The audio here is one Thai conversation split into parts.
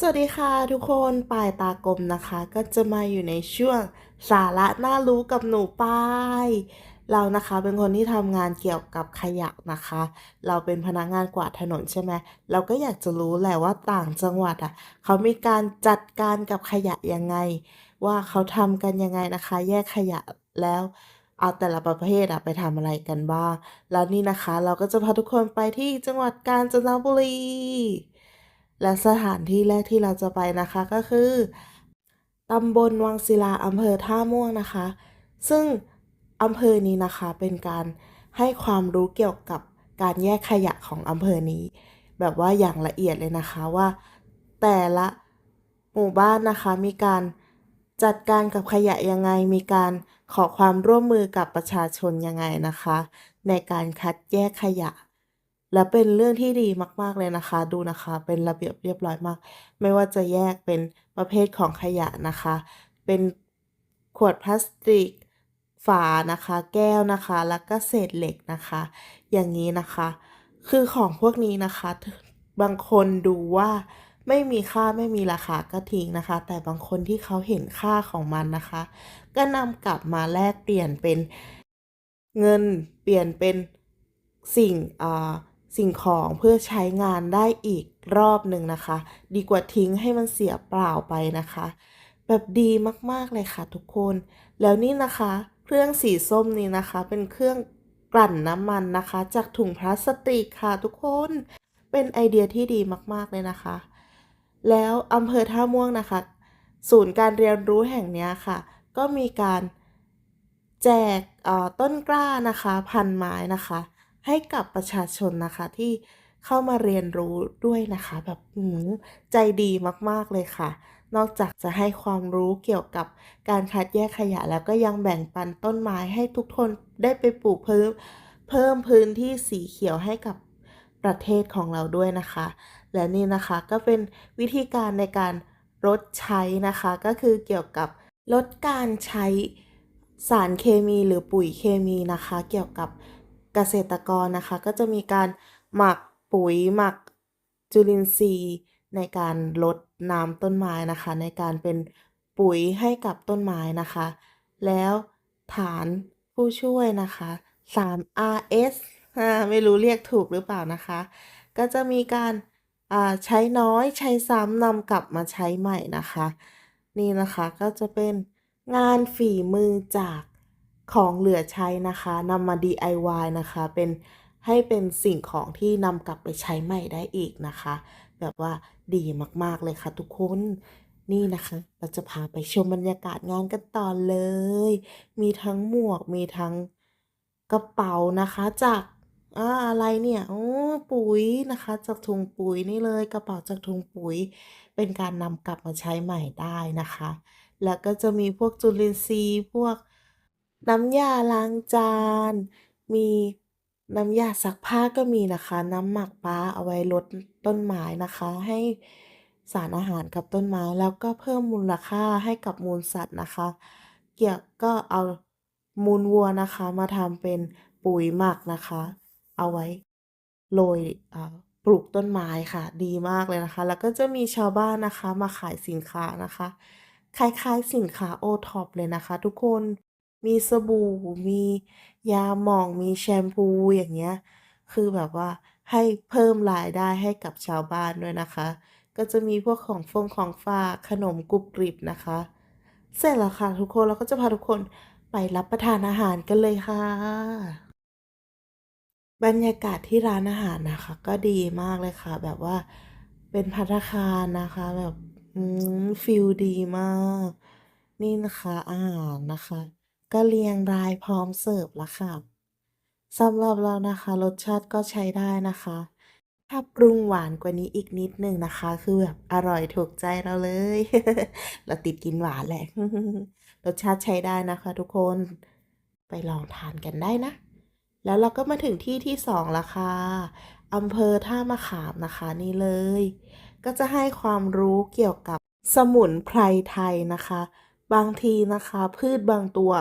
สวัสดีค่ะทุกคนปายตากลมนะคะ ก็จะมาอยู่ในช่วงสาระน่ารู้กับหนูปาย เรานะคะเป็นคนที่ทำงานเกี่ยวกับขยะนะคะ เราเป็นพนักงานกวาดถนนใช่ไหมเราก็อยากจะรู้แหละว่าต่างจังหวัดอะ เขามีการจัดการกับขยะยังไง ว่าเขาทำกันยังไงนะคะ แยกขยะแล้วเอาแต่ละประเภทอะไปทำอะไรกันบ้างแล้วนี่นะคะ เราก็จะพาทุกคนไปที่จังหวัดกาญจนบุรี และสถานที่แรกที่เราจะไปนะคะก็คือตำบลวังศิลาอำเภอท่าม่วงนะคะ ซึ่งอำเภอนี้นะคะเป็นการให้ความรู้เกี่ยวกับการแยกขยะของอำเภอนี้ แบบว่าอย่างละเอียดเลยนะคะว่า แต่ละหมู่บ้านนะคะมีการจัดการกับขยะยังไงมีการขอความร่วมมือกับประชาชนยังไงนะคะ ในการคัดแยกขยะ และเป็นเรื่องที่ดีมาก ๆ เลยนะคะ ดูนะคะ เป็นระเบียบเรียบร้อยมาก ไม่ว่าจะแยกเป็นประเภทของขยะนะคะ เป็นขวดพลาสติก ฝานะคะ แก้วนะคะ แล้วก็เศษเหล็กนะคะ อย่างนี้นะคะ คือของพวกนี้นะคะ บางคนดูว่าไม่มีค่าไม่มีราคาก็ทิ้งนะคะ แต่บางคนที่เขาเห็นค่าของมันนะคะ ก็นำกลับมาแลกเปลี่ยนเป็นเงินเปลี่ยนเป็นสิ่งอ่า สิ่งของเพื่อใช้งานได้อีกรอบหนึ่งนะคะ ดีกว่าทิ้งให้มันเสียเปล่าไปนะคะ แบบดีมากๆเลยค่ะทุกคน แล้วนี่นะคะ เครื่องสีส้มนี้นะคะ เป็นเครื่องกลั่นน้ำมันนะคะ จากถุงพลาสติกค่ะทุกคน เป็นไอเดียที่ดีมากๆเลยนะคะ แล้วอำเภอท่าม่วงนะคะ ศูนย์การเรียนรู้แห่งนี้ค่ะ ก็มีการแจกต้นกล้านะคะ พันไม้นะคะ ให้กับประชาชนนะคะที่เข้ามาเรียนรู้ด้วยนะคะ แบบหืมใจดีมากๆเลยค่ะ นอกจากจะให้ความรู้เกี่ยวกับการคัดแยกขยะ แล้วก็ยังแบ่งปันต้นไม้ให้ทุกคนได้ไปปลูกเพิ่มเพิ่มพื้นที่สีเขียวให้กับประเทศของเราด้วยนะคะ และนี่นะคะก็เป็นวิธีการในการลดใช้นะคะ ก็คือเกี่ยวกับลดการใช้สารเคมีหรือปุ๋ยเคมีนะคะ เกี่ยวกับ เกษตรกรนะคะ ก็จะมีการหมักปุ๋ยหมักจุลินทรีย์ในการลดน้ำต้นไม้นะคะ ในการเป็นปุ๋ยให้กับต้นไม้นะคะ แล้วฐานผู้ช่วยนะคะ 3RS อ่าไม่รู้เรียกถูกหรือเปล่านะคะ ก็จะมีการใช้น้อยใช้ซ้ำนำกลับมาใช้ใหม่นะคะ นี่นะคะก็จะเป็นงานฝีมือจาก ของเหลือใช้นะคะนำมา DIY นะคะ เป็นให้เป็นสิ่งของที่นำกลับไปใช้ใหม่ได้อีกนะคะ แบบว่าดีมากๆเลยค่ะทุกคนนี่นะคะ เราจะพาไปชมบรรยากาศงานกันต่อเลย มีทั้งหมวกมีทั้งกระเป๋านะคะจากอ่าอะไรเนี่ยโอ้ปุ๋ยนะคะ จากถุงปุ๋ยนี่เลยกระเป๋าจากถุงปุ๋ย เป็นการนำกลับมาใช้ใหม่ได้นะคะ แล้วก็จะมีพวกจุลินทรีย์พวก น้ำยาล้างจาน มีน้ำยาซักผ้าก็มีนะคะ น้ำหมักปลาเอาไว้ลดต้นไม้นะคะ ให้สารอาหารกับต้นไม้แล้วก็เพิ่มมูลค่าให้กับมูลสัตว์นะคะ เกี่ยวก็เอามูลวัวนะคะมาทำเป็นปุ๋ยหมักนะคะ เอาไว้โรยปลูกต้นไม้ค่ะ ดีมากเลยนะคะ แล้วก็จะมีชาวบ้านนะคะมาขายสินค้านะคะคล้ายๆสินค้า OTOP เลยนะคะ ทุกคน มีสบู่ มียาหม่องมีแชมพูอย่างเงี้ย คือแบบว่าให้เพิ่มรายได้ให้กับชาวบ้านด้วยนะคะ ก็จะมีพวกของฟงของฝากขนมกรุบกริบนะคะ เสร็จแล้วค่ะทุกคนเราก็จะพาทุกคนไปรับประทานอาหารกันเลยค่ะ บรรยากาศที่ร้านอาหารนะคะ ก็ดีมากเลยค่ะ แบบว่าเป็นภัตตาคารนะคะ แบบฟิลดีมาก นี่นะคะอาหารนะคะ ก็เรียงรายพร้อมเสิร์ฟแล้วค่ะสำหรับเรานะคะ รสชาติก็ใช้ได้นะคะ ถ้าปรุงหวานกว่านี้อีกนิดหนึ่งนะคะ คือแบบอร่อยถูกใจเราเลย เราติดกินหวานแหละ รสชาติใช้ได้นะคะ ทุกคนไปลองทานกันได้นะ แล้วเราก็มาถึงที่ที่สองละค่ะอำเภอท่ามะขามนะคะนี่เลย ก็จะให้ความรู้เกี่ยวกับสมุนไพรไทยนะคะ บางทีนะคะ พืชบางตัว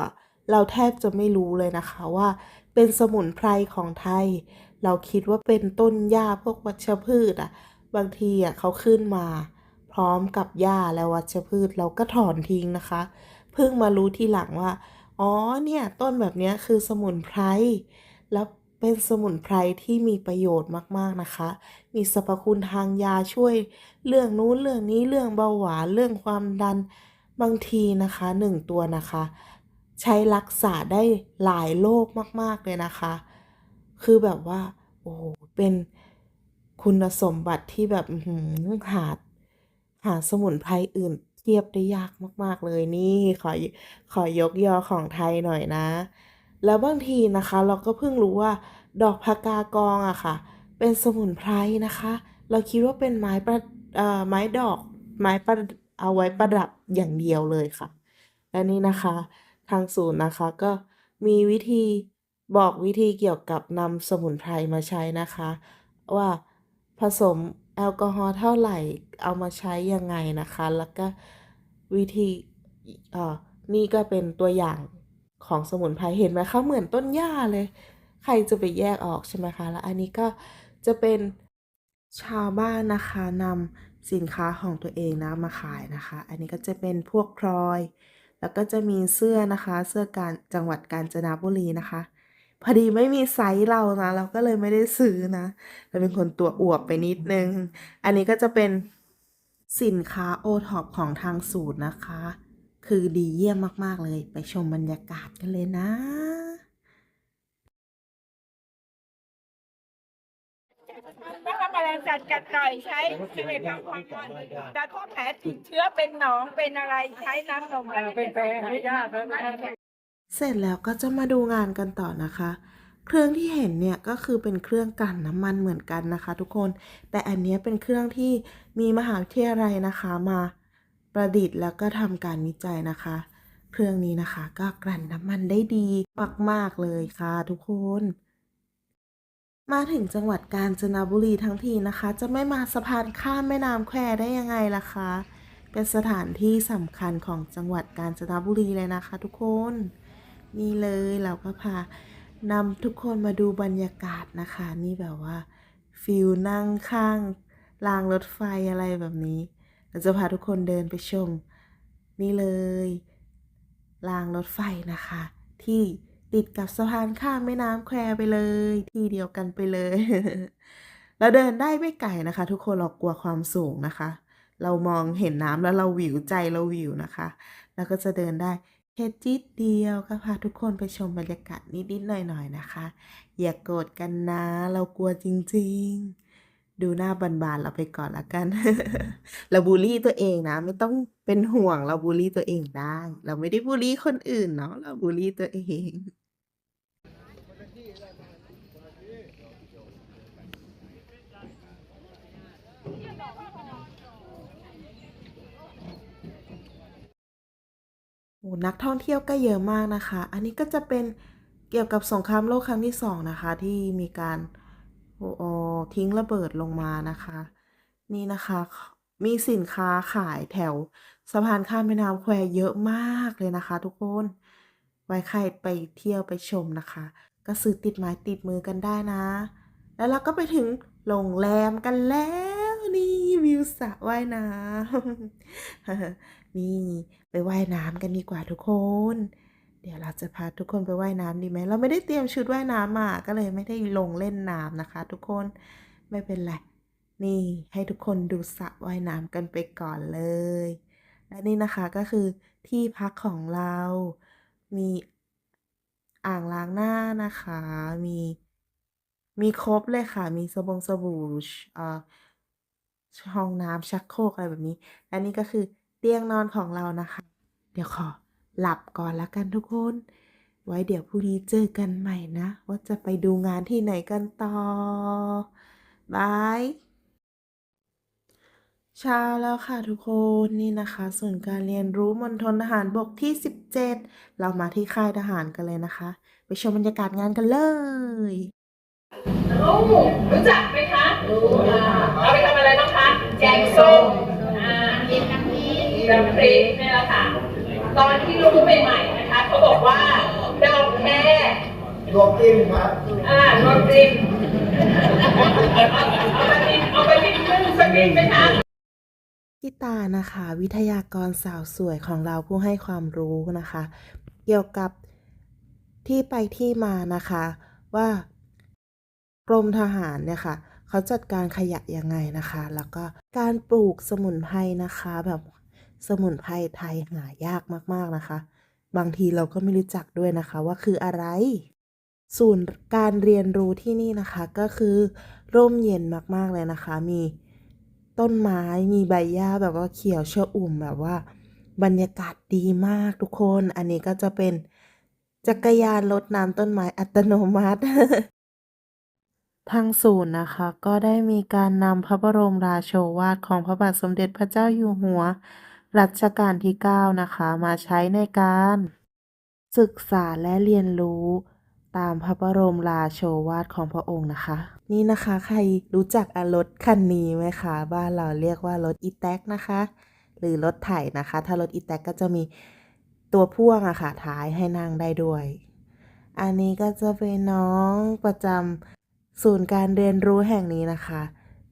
เราแทบจะไม่รู้เลยนะคะว่า เป็นสมุนไพรของไทย เราคิดว่าเป็นต้นหญ้าพวกวัชพืชอะบางทีอะเขาขึ้นมา พร้อมกับหญ้าและวัชพืชเราก็ถอนทิ้งนะคะ เพิ่งมารู้ทีหลังว่า อ๋อเนี่ยต้นแบบนี้คือสมุนไพรแล้วเป็นสมุนไพรที่มีประโยชน์มาก ๆ นะคะ มีสรรพคุณทางยาช่วย เรื่องนู้นเรื่องนี้เรื่องเบาหวานเรื่องความดัน บางทีนะคะหนึ่งตัวนะคะ ใช้รักษาได้หลายโรคมากๆเลยนะคะ คือแบบว่า โอ้เป็นคุณสมบัติที่แบบอื้อหือหาหาสมุนไพรอื่นเทียบได้ยากมาก ๆ เลยนี่ขอขอยกยอของไทยหน่อยนะ แล้วบางทีนะคะ เราก็เพิ่งรู้ว่า ดอกพากากองอะค่ะ เป็นสมุนไพรนะคะ เราคิดว่าเป็นไม้ประไม้ดอกไม้ประเอาไว้ประดับอย่างเดียวเลยค่ะ และนี่นะคะ ทางศูนย์นะคะก็มีวิธีบอกวิธีเกี่ยวกับนำสมุนไพรมาใช้นะคะ ว่าผสมแอลกอฮอล์เท่าไหร่เอามาใช้ยังไงนะคะ แล้วก็วิธีเอ่อนี่ก็เป็นตัวอย่างของสมุนไพรเห็นไหมคะเหมือนต้นหญ้าเลย ใครจะไปแยกออกใช่ไหมคะ แล้วอันนี้ก็จะเป็นชาวบ้านนะคะนำสินค้าของตัวเองนะมาขายนะคะ อันนี้ก็จะเป็นพวกพลอย แล้วก็จะมีเสื้อนะคะ เสื้อการจังหวัดกาญจนบุรีนะคะ พอดีไม่มีไซส์เรานะ เราก็เลยไม่ได้ซื้อนะเราเป็นคนตัวอวบไปนิดนึง อันนี้ก็จะเป็นสินค้าโอท็อปของทางสูตรนะคะ คือดีเยี่ยมมาก ๆ เลยไปชมบรรยากาศกันเลยนะ แล้วก็แมลงจัดกัดต่อยใช้สิบเอ็ดทำความร้อนแต่ถ้าแผลติดเชื้อเป็นหนองเป็นอะไรใช้น้ำนมเป็นแผลให้ยากแล้วเสร็จแล้วก็จะมาดูงานกันต่อนะคะ เครื่องที่เห็นเนี่ยก็คือเป็นเครื่องกันน้ำมันเหมือนกันนะคะ ทุกคน แต่อันนี้เป็นเครื่องที่มีมหาวิทยาลัยนะคะมาประดิษฐ์แล้วก็ทำการวิจัยนะคะ เครื่องนี้นะคะก็กลั่นน้ำมันได้ดีมากๆเลยค่ะทุกคน มาถึงจังหวัดกาญจนบุรีทั้งทีนะคะ จะไม่มาสะพานข้ามแม่น้ำแควได้ยังไงล่ะคะ เป็นสถานที่สำคัญของจังหวัดกาญจนบุรีเลยนะคะ ทุกคนนี่เลยเราก็พานำทุกคนมาดูบรรยากาศนะคะ นี่แบบว่าฟิลนั่งข้างรางรถไฟอะไรแบบนี้ เราจะพาทุกคนเดินไปชม นี่เลยรางรถไฟนะคะ ที่ ติดกับสะพานข้ามแม่น้ำแควไปเลย ที่เดียวกันไปเลย เราเดินได้ไม่ไกลนะคะ ทุกคนเรากลัวความสูงนะคะ เรามองเห็นน้ำแล้วเราหวิวใจเราหวิวนะคะ แล้วก็จะเดินได้แค่จิดเดียวก็พาทุกคนไปชมบรรยากาศนิดๆหน่อยๆนะคะ อย่ากโกรธกันนะ เรากลัวจริงๆ ดูหน้าบานๆเราไปก่อนละกัน เราบูลลี่ตัวเองนะ ไม่ต้องเป็นห่วงเราบูลลี่ตัวเองได้ เราไม่ได้บูลลี่คนอื่นเนาะเราบูลลี่ตัวเอง โอ้นักท่องเที่ยวก็เยอะมากนะคะ อันนี้ก็จะเป็นเกี่ยวกับสงครามโลกครั้งที่สองนะคะ ที่มีการโอ้โอ้ทิ้งระเบิดลงมานะคะ นี่นะคะมีสินค้าขายแถวสะพานข้ามแม่น้ำแควเยอะมากเลยนะคะ ทุกคน ไว้ใครไปเที่ยวไปชมนะคะ ก็ซื้อติดไม้ติดมือกันได้นะ แล้วเราก็ไปถึงโรงแรมกันแล้ว นี่วิวสระว่ายน้ำนี่ไปว่ายน้ำกันดีกว่าทุกคน เดี๋ยวเราจะพาทุกคนไปว่ายน้ำดีไหมเราไม่ได้เตรียมชุดว่ายน้ำมาก็เลยไม่ได้ลงเล่นน้ำนะคะ ทุกคนไม่เป็นไรนี่ให้ทุกคนดูสระว่ายน้ำกันไปก่อนเลย และนี่นะคะก็คือที่พักของเรา มีอ่างล้างหน้านะคะ มีมีครบเลยค่ะ มีสบงสบู่อ่อ ห้องน้ำชักโครกอะไรแบบนี้ และนี่ก็คือเตียงนอนของเรานะคะ เดี๋ยวขอหลับก่อนแล้วกันทุกคน ไว้เดี๋ยวพรุ่งนี้เจอกันใหม่นะ ว่าจะไปดูงานที่ไหนกันต่อบายเช้าแล้วค่ะทุกคนนี่นะคะศูนการเรียนรู้มณฑลทหารบกที่ 17 เรามาที่ค่ายทหารกันเลยนะคะ ไปชมบรรยากาศงานกันเลยรู้รู้จักไหมคะ รู้ค่ะ เอาไปทำอะไรบ้างคะ แกงส้มอ่ากินน้ำพริก น้ำพริกนี่แหละค่ะ ตอนที่รู้ใหม่ๆนะคะเขาบอกว่าดอกแครวมจิ้มครับอ่ารวมริมเอาไปดินเอาไปดินนึ่งสักนิดไหมคะพี่ตานะคะ วิทยากรสาวสวยของเราผู้ให้ความรู้นะคะ เกี่ยวกับที่ไปที่มานะคะ ว่ากรมทหารเนี่ยค่ะเขาจัดการขยะยังไงนะคะ แล้วก็การปลูกสมุนไพรนะคะ แบบ สมุนไพรไทยหายากมากๆนะคะ บางทีเราก็ไม่รู้จักด้วยนะคะว่าคืออะไรศูนย์การเรียนรู้ที่นี่นะคะก็คือร่มเย็นมากๆเลยนะคะ มีต้นไม้มีใบหญ้าแบบว่าเขียวเชอุ่มแบบว่า บรรยากาศดีมากทุกคน อันนี้ก็จะเป็นจักรยานรดน้ำต้นไม้อัตโนมัติ ทางศูนย์นะคะ ก็ได้มีการนำพระบรมราโชวาทของพระบาทสมเด็จพระเจ้าอยู่หัว รัชกาลที่ 9 นะคะมาใช้ในการ ศึกษาและเรียนรู้ตามพระบรมราโชวาทของพระองค์นะคะ นี่นะคะใครรู้จักอรถคันนี้ไหมคะบ้านเราเรียกว่ารถอีแท็กนะคะ หรือรถไถนะคะ ถ้ารถอีแท็กก็จะมีตัวพ่วงอะค่ะท้ายให้นั่งได้ด้วย อันนี้ก็จะเป็นน้องประจำศูนย์การเรียนรู้แห่งนี้นะคะ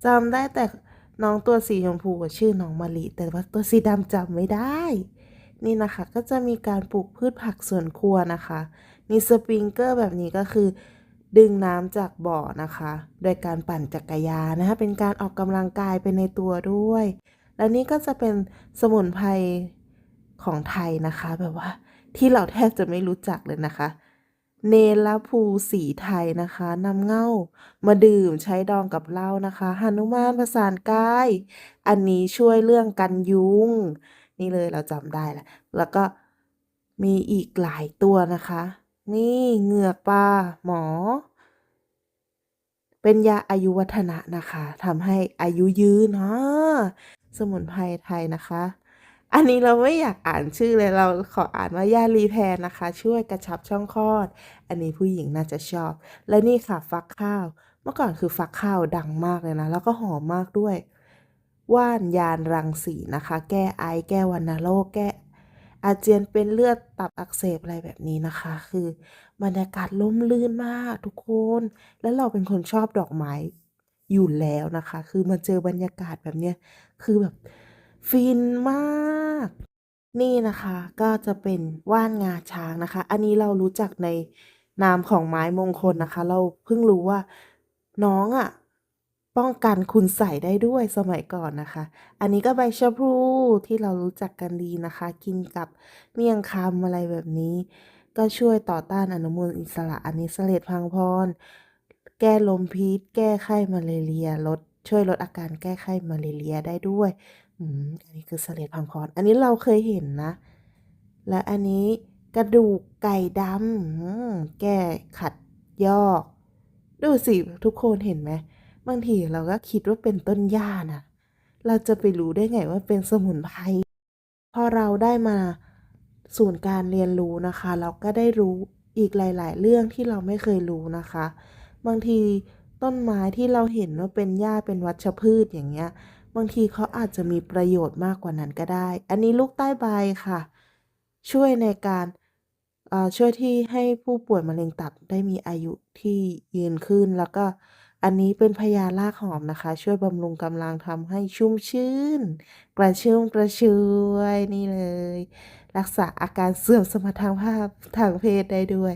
จำได้แต่ น้องตัวสีชมพูชื่อน้องมะลิแต่ว่าตัวสีดำจำไม่ได้ นี่นะคะก็จะมีการปลูกพืชผักสวนครัวนะคะ มีสปริงเกอร์แบบนี้ก็คือ ดึงน้ำจากบ่อนะคะ โดยการปั่นจักรยานนะคะเป็นการออกกำลังกายไปในตัวด้วย และนี่ก็จะเป็นสมุนไพรของไทยนะคะ แบบว่าที่เราแทบจะไม่รู้จักเลยนะคะ เนรภูสีไทยนะคะนำเง้ามาดื่มใช้ดองกับเหล้านะคะหนุมานประสานกาย อันนี้ช่วยเรื่องกันยุง นี่เลยเราจำได้แหละแล้วก็มีอีกหลายตัวนะคะ นี่เหงือกปลาหมอ เป็นยาอายุวัฒนะนะคะทำให้อายุยืนอ่าสมุนไพรไทยนะคะ อันนี้เราไม่อยากอ่านชื่อเลยเราขออ่านว่ายารีแพรนะคะ ช่วยกระชับช่องคลอด อันนี้ผู้หญิงน่าจะชอบ และนี่ค่ะฟักข้าว เมื่อก่อนคือฟักข้าวดังมากเลยนะ แล้วก็หอมมากด้วย ว่านยานรังสีนะคะ แก้ไอแก้วัณโรคแก้อาเจียนเป็นเลือดตับอักเสบอะไรแบบนี้นะคะ คือบรรยากาศล่มลื่นมากทุกคน แล้วเราเป็นคนชอบดอกไม้อยู่แล้วนะคะ คือมาเจอบรรยากาศแบบเนี้ยคือแบบ ฟินมาก นี่นะคะก็จะเป็นว่านงาช้างนะคะ อันนี้เรารู้จักในนามของไม้มงคลนะคะ เราเพิ่งรู้ว่าน้องอะป้องกันคุณใส่ได้ด้วยสมัยก่อนนะคะ อันนี้ก็ใบชะพลูที่เรารู้จักกันดีนะคะ กินกับเมี่ยงคำอะไรแบบนี้ ก็ช่วยต่อต้านอนุมูลอิสระอันนี้เสลดพังพร แก้ลมพิษ แก้ไข้มาเลเรียลดช่วยลดอาการแก้ไข้มาเลเรียได้ด้วย อืมอันนี้คือเสลดพังพรอันนี้เราเคยเห็นนะ และอันนี้กระดูกไก่ดำแก้ขัดยอก ดูสิทุกคนเห็นไหม บางทีเราก็คิดว่าเป็นต้นหญ้านะเราจะไปรู้ได้ไงว่าเป็นสมุนไพร พอเราได้มาศูนย์การเรียนรู้นะคะ เราก็ได้รู้อีกหลาย ๆ เรื่องที่เราไม่เคยรู้นะคะ บางทีต้นไม้ที่เราเห็นว่าเป็นหญ้าเป็นวัชพืชอย่างเงี้ย บางทีเขาอาจจะมีประโยชน์มากกว่านั้นก็ได้ อันนี้ลูกใต้ใบค่ะ ช่วยในการเอ่อช่วยที่ให้ผู้ป่วยมะเร็งตับได้มีอายุที่ยืนขึ้น แล้วก็อันนี้เป็นพญารากหอมนะคะ ช่วยบำรุงกำลังทำให้ชุ่มชื่น กระชุ่มกระชวยนี่เลย รักษาอาการเสื่อมสมรรถภาพทางเพศได้ด้วย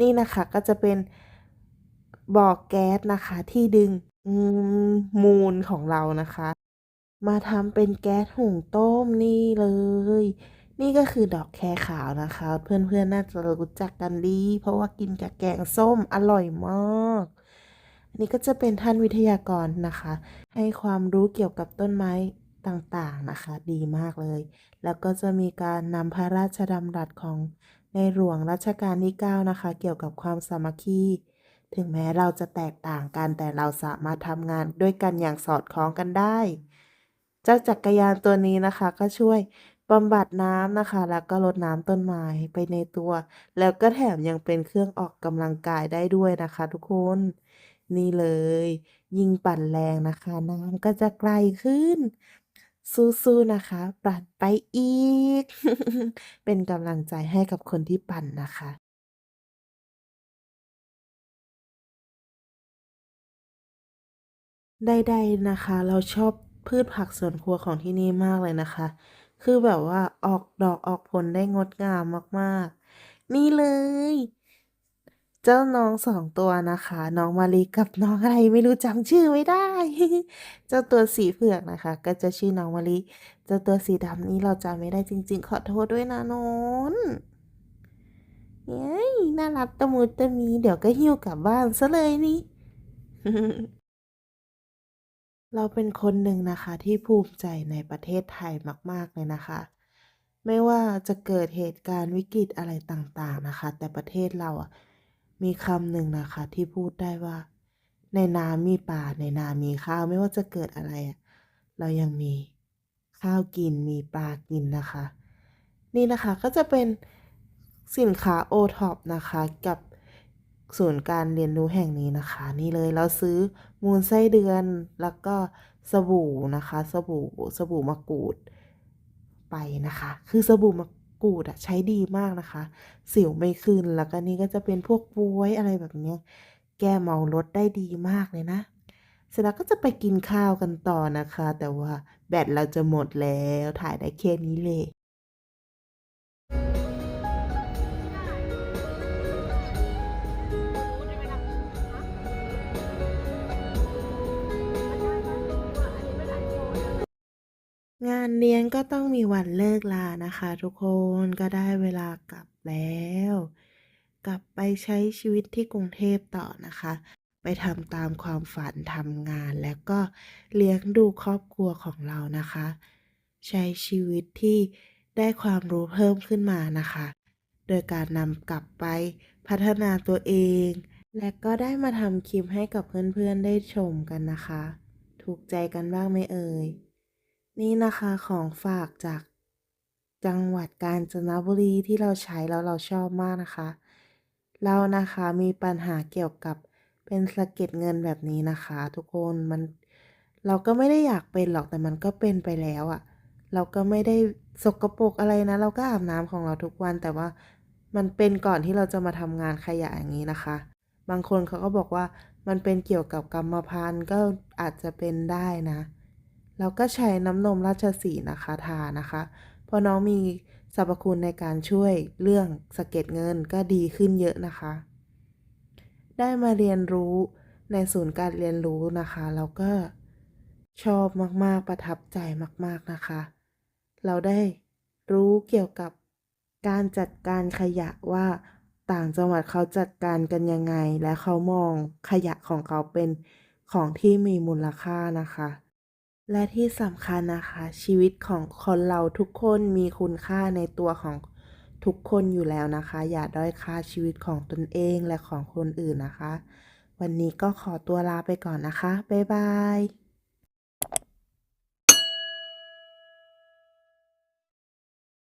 นี่นะคะก็จะเป็นบ่อแก๊สนะคะที่ดึงมมูลของเรานะคะ มาทำเป็นแก๊สหุงต้มนี่เลย นี่ก็คือดอกแคขาวนะคะ เพื่อนๆ น่าจะรู้จักกันดี เพราะว่ากินกับแกงส้มอร่อยมากอันนี้ก็จะเป็นท่านวิทยากรนะคะ ให้ความรู้เกี่ยวกับต้นไม้ต่างๆนะคะ ดีมากเลย แล้วก็จะมีการนำพระราชดำรัสของในหลวงรัชกาลที่ 9 นะคะ เกี่ยวกับความสามัคคีถึงแม้เราจะแตกต่างกันแต่เราสามารถทำงานด้วยกันอย่างสอดคล้องกันได้ เจ้าจักรยานตัวนี้นะคะ ก็ช่วยบำบัดน้ำนะคะ แล้วก็รดน้ำต้นไม้ไปในตัว แล้วก็แถมยังเป็นเครื่องออกกำลังกายได้ด้วยนะคะ ทุกคนนี่เลย ยิ่งปั่นแรงนะคะ น้ำก็จะไกลขึ้น สู้ๆนะคะ ปั่นไปอีก เป็นกำลังใจให้กับคนที่ปั่นนะคะใดๆนะคะ เราชอบ พืชผักสวนครัวของที่นี่มากเลยนะคะ คือแบบว่าออกดอกออกผลได้งดงามมากๆ นี่เลย เจ้าน้องสองตัวนะคะ น้องมาลีกับน้องอะไรไม่รู้จำชื่อไม่ได้ เจ้าตัวสีเผือกนะคะ ก็จะชื่อน้องมาลีเจ้าตัวสีดำนี่เราจำไม่ได้จริง ๆ ขอโทษด้วยนะนนเย้ยน่ารักตะมุตะมี เดี๋ยวก็หิ้วกลับบ้านซะเลยนี่ เราเป็นคนหนึ่งนะคะที่ภูมิใจในประเทศไทยมาก ๆ เลยนะคะ ไม่ว่าจะเกิดเหตุการณ์วิกฤตอะไรต่างๆนะคะ แต่ประเทศเราอะมีคำหนึ่งนะคะที่พูดได้ว่า ในน้ำมีปลาในนามีข้าวไม่ว่าจะเกิดอะไรอะเรายังมีข้าวกินมีปลากินนะคะ นี่นะคะก็จะเป็นสินค้าโอท็อปนะคะกับ ศูนย์การเรียนรู้แห่งนี้นะคะ นี่เลยเราซื้อมูลไส้เดือนแล้วก็สบู่นะคะ สบู่สบู่มะกรูดไปนะคะ คือสบู่มะกรูดอะใช้ดีมากนะคะ สิวไม่ขึ้นแล้วก็นี่ก็จะเป็นพวกบวยอะไรแบบนี้แก้เมารถได้ดีมากเลยนะเสร็จแล้วก็จะไปกินข้าวกันต่อนะคะ แต่ว่าแบตเราจะหมดแล้วถ่ายได้แค่นี้เลย งานเลี้ยงก็ต้องมีวันเลิกลานะคะ ทุกคนก็ได้เวลากลับแล้ว กลับไปใช้ชีวิตที่กรุงเทพต่อนะคะ ไปทำตามความฝันทำงานแล้วก็เลี้ยงดูครอบครัวของเรานะคะ ใช้ชีวิตที่ได้ความรู้เพิ่มขึ้นมานะคะ โดยการนำกลับไปพัฒนาตัวเอง และก็ได้มาทำคลิปให้กับเพื่อนๆได้ชมกันนะคะ ถูกใจกันบ้างไหมเอ่ย นี่นะคะของฝากจากจังหวัดกาญจนบุรีที่เราใช้แล้วเราชอบมากนะคะ เรานะคะมีปัญหาเกี่ยวกับเป็นสะเก็ดเงินแบบนี้นะคะ ทุกคนมันเราก็ไม่ได้อยากเป็นหรอกแต่มันก็เป็นไปแล้วอะ่ะ เราก็ไม่ได้สกปรกอะไรนะ เราก็อาบน้ำของเราทุกวันแต่ว่ามันเป็นก่อนที่เราจะมาทำงานขยะอย่างนี้นะคะ บางคนเขาก็บอกว่ามันเป็นเกี่ยวกับกรรมพันธุ์ก็อาจจะเป็นได้นะ เราก็ใช้น้ำนมราชสีนะคะทานะคะ เพราะน้องมีสรรพคุณในการช่วยเรื่องสะเก็ดเงินก็ดีขึ้นเยอะนะคะ ได้มาเรียนรู้ในศูนย์การเรียนรู้นะคะเราก็ชอบมากๆประทับใจมากๆนะคะ เราได้รู้เกี่ยวกับการจัดการขยะว่าต่างจังหวัดเขาจัดการกันยังไง และเขามองขยะของเขาเป็นของที่มีมูลค่านะคะ และที่สำคัญนะคะ ชีวิตของคนเราทุกคนมีคุณค่าในตัวของทุกคนอยู่แล้วนะคะ อย่าด้อยค่าชีวิตของตนเองและของคนอื่นนะคะ วันนี้ก็ขอตัวลาไปก่อนนะคะ บ๊ายบาย